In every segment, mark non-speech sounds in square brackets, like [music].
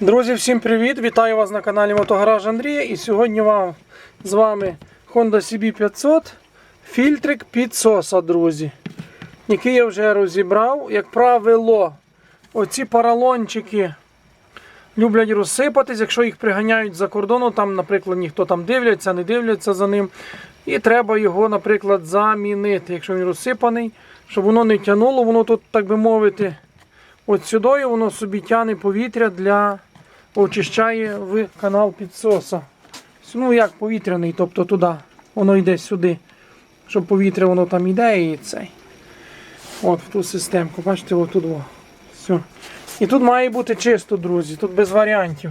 Друзі, всім привіт! Вітаю вас на каналі Мотогараж Андрія. І сьогодні вам з вами Honda CB500 фільтрик підсоса, друзі. Який я вже розібрав. Як правило, оці паралончики люблять розсипатись, якщо їх приганяють за кордону, там, наприклад, ніхто там дивляться, не дивляться за ним. І треба його, наприклад, замінити, якщо він розсипаний, щоб воно не тянуло, воно тут, так би мовити, от сюди воно собі тягне повітря для очищає канал підсоса. Ну як повітряний, тобто туди. Воно йде сюди. Щоб повітря воно там йде і цей. От в ту системку. Бачите, отут. Все. І тут має бути чисто, друзі, тут без варіантів.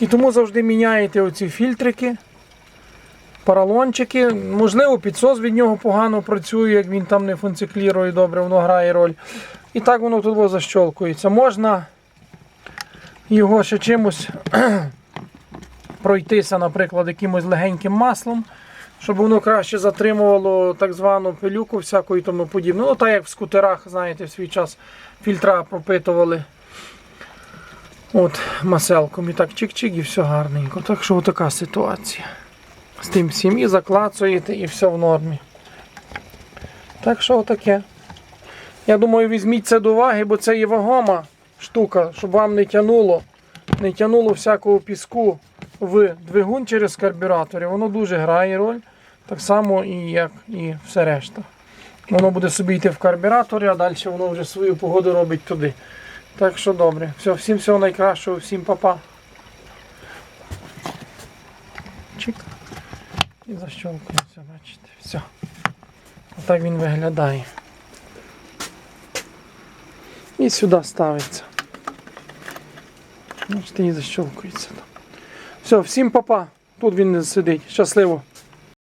І тому завжди міняєте оці фільтрики, поролончики. Можливо, підсос від нього погано працює, як він там не функціклірує добре, воно грає роль. І так воно тут защолкується. Можна його ще чимось [clears throat] пройтися, наприклад, якимось легеньким маслом, щоб воно краще затримувало так звану пилюку всяку і тому подібне. Ну, так як в скутерах, знаєте, в свій час фільтра пропитували от, маселком. І так чик-чик, і все гарненько. Так що така ситуація. З тим всім і заклацуєте, і все в нормі. Так що таке. Я думаю, візьміть це до уваги, бо це є вагома штука, щоб вам не тянуло, не тянуло всякого піску в двигун через карбюратор. Воно дуже грає роль, так само і як і все решта. Воно буде собі йти в карбюраторі, а далі воно вже свою погоду робить туди. Так що добре. Все, всім всього найкращого, всім па-па. Чик. І защолкується, бачите. Все. Отак він виглядає. І сюди ставиться. Бачите, і защелкується. там. Все, всім папа. Тут він не сидить. Щасливо.